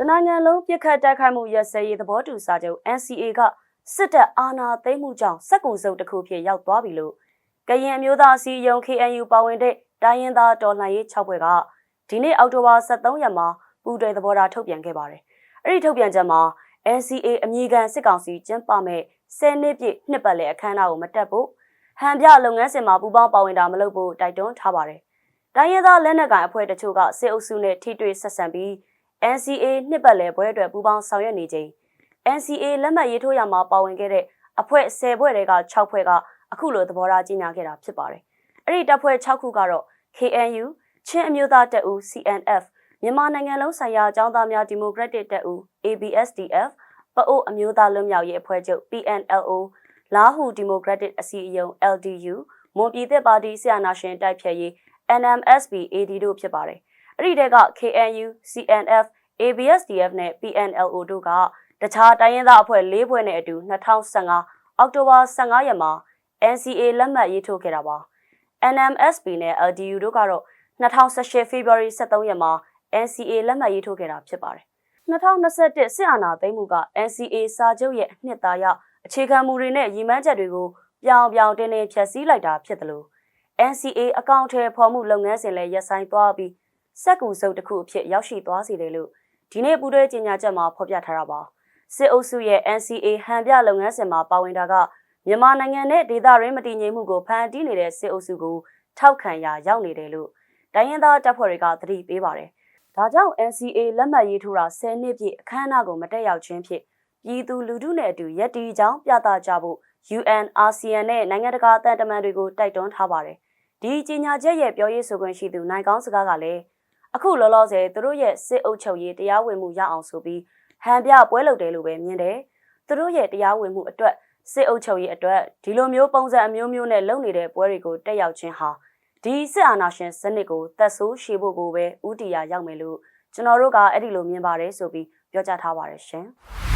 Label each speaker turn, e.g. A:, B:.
A: တနိုင်ငံလုံးပြစ်ခတ်တိုက်ခိုက်မှုရစဲရေးသဘောတူစာချုပ် NCA ကစစ်တပ်အာဏာသိမ်းမှုကြောင့်စက်ကူစုပ်တစ်ခုဖြစ်ရောက်သွားပြီလို့ကရင်အမျိုးသားအစည်းအရုံး KNU ပါဝင်တဲ့တိုင်းရင်းသားတော်လှန်ရေး6ဘွဲ့ကဒီနေ့အောက်တိုဘာ23ရက်မှာပူးတွဲသဘောထားထုတ်ပြန်ခဲ့ပါတယ်။အဲ့ဒီထုတ်ပြန်ချက်မှာ NCA အမည်ခံစစ်ကောင်စီကျင်းပမဲ့10နှစ်ပြည့်နှစ်ပတ်လည်အခမ်းအနားကိုမတက်ဖို့ဟန်ပြလုပ်ငန်းစဉ်မှာပူးပေါင်းပါဝင်တာမလုပ်ဖို့တိုက်တွန်းထားပါတယ်။တိုင်းရင်းသားလက်နက်ကိုင်အဖွဲ့တချို့ကစစ်အုပ်စုနဲ့ထိတွေ့ဆက်ဆံပြီး NCA နှစ်ပတ်လည်ပွဲအတွက်ပူးပေါင်းဆောင်ရွက်နေချိန် NCA လက်မှတ်ရေးထိုးရမှာပါဝင်ခဲ့တဲ့အဖွဲ့10ဖွဲ့တွေက6ဖွဲ့ကအခုလိုသဘောထားကြီးညာခဲ့တာဖြစ်ပါတယ်။အဲ့ဒီတပ်ဖွဲ့6ခုကတော့ KNU ချင်းအမျိုးသားတပ်ဦး CNF မြန်မာနိုင်ငံလုံးဆိုင်ရာအကြောင်းသားများဒီမိုကရက်တစ်တပ်ဦး ABSDF ပအို့အမျိုးသားလွတ်မြောက်ရေးအဖွဲ့ချုပ် PNLO လာဟူဒီမိုကရက်တစ်အစည်းအရုံး LDU မွန်ပြည်သက်ပါတီဆရာနာရှင်တိုက်ဖြတ်ရေး NMSP AD တို့ဖြစ်ပါတယ်။ အဲ့ဒီတဲက KNU CNF ABSDF နဲ့ PNLO တို့ကတခြားတိုင်းရင်းသားအဖွဲ့၄ဖွဲ့နဲ့အတူ2015အောက်တိုဘာ15ရက်မှာ NCA လက်မှတ်ရေးထိုးခဲ့တာပါ။ NMSP နဲ့ LDU တို့ကတော့2018 February 23ရက်မှာ NCA လက်မှတ်ရေးထိုးခဲ့တာဖြစ်ပါတယ်။2021စစ်အာဏာသိမ်းမှုက NCA စာချုပ်ရဲ့အနှစ်သာရအခြေခံမူတွေနဲ့ရည်မှန်းချက်တွေကိုပြောင်ပြောင်တင်းတင်းဖျက်ဆီးလိုက်တာဖြစ်တယ်လို့ NCA အကောင့်ထဲဖော်မှုလုပ်ငန်းစဉ်လည်းရပ်ဆိုင်းသွားပြီး စက်ကူစုပ်တစ်ခုအဖြစ်ရောက်ရှိသွားစေတယ်လို့ဒီနေ့ပူးတွဲကြေညာချက်မှာဖော်ပြထားတာပါစစ်အုပ်စုရဲ့ NCA ဟန်ပြလုပ်ငန်းစဉ်မှာပါဝင်တာကမြန်မာနိုင်ငံနဲ့ဒေသရင်းမတည်ငြိမ်မှုကိုဖန်တီးနေတဲ့စစ်အုပ်စုကိုထောက်ခံရာရောက်နေတယ်လို့တိုင်းရင်းသားတပ်ဖွဲ့တွေကသတိပေးပါတယ်ဒါကြောင့် NCA လက်မှတ်ရေးထိုးတာ10နှစ်ပြည့်အခမ်းအနားကိုမတက်ရောက်ခြင်းဖြင့်ပြည်သူလူထုနဲ့အတူရည်တည်ကြောင်းပြသကြဖို့ UN, ASEAN နဲ့နိုင်ငံတကာအသံတမန်တွေကိုတိုက်တွန်းထားပါတယ်။ဒီကြီးညာချက်ရဲ့ပြောရေးဆိုခွင့်ရှိသူနိုင်ကောင်းစကားကလည်း အခုလောလောဆယ်သူတို့ရဲ့စစ်အုပ်ချုပ်ရေးတရားဝင်မှုရအောင်ဆိုပြီးဟန်ပြပွဲလုပ်တယ်လို့ပဲမြင်တယ်။သူတို့ရဲ့တရားဝင်မှုအတွက်စစ်အုပ်ချုပ်ရေးအတွက်ဒီလိုမျိုးပုံစံအမျိုးမျိုးနဲ့လုပ်နေတဲ့ပွဲတွေကိုတက်ရောက်ခြင်းဟာဒီစစ်အာဏာရှင်စနစ်ကိုသက်ဆိုးရှည်ဖို့ကိုပဲဥတီယာရောက်မယ်လို့ကျွန်တော်တို့ကအဲ့ဒီလိုမြင်ပါတယ်ဆိုပြီးပြောကြားထားပါတယ်ရှင်။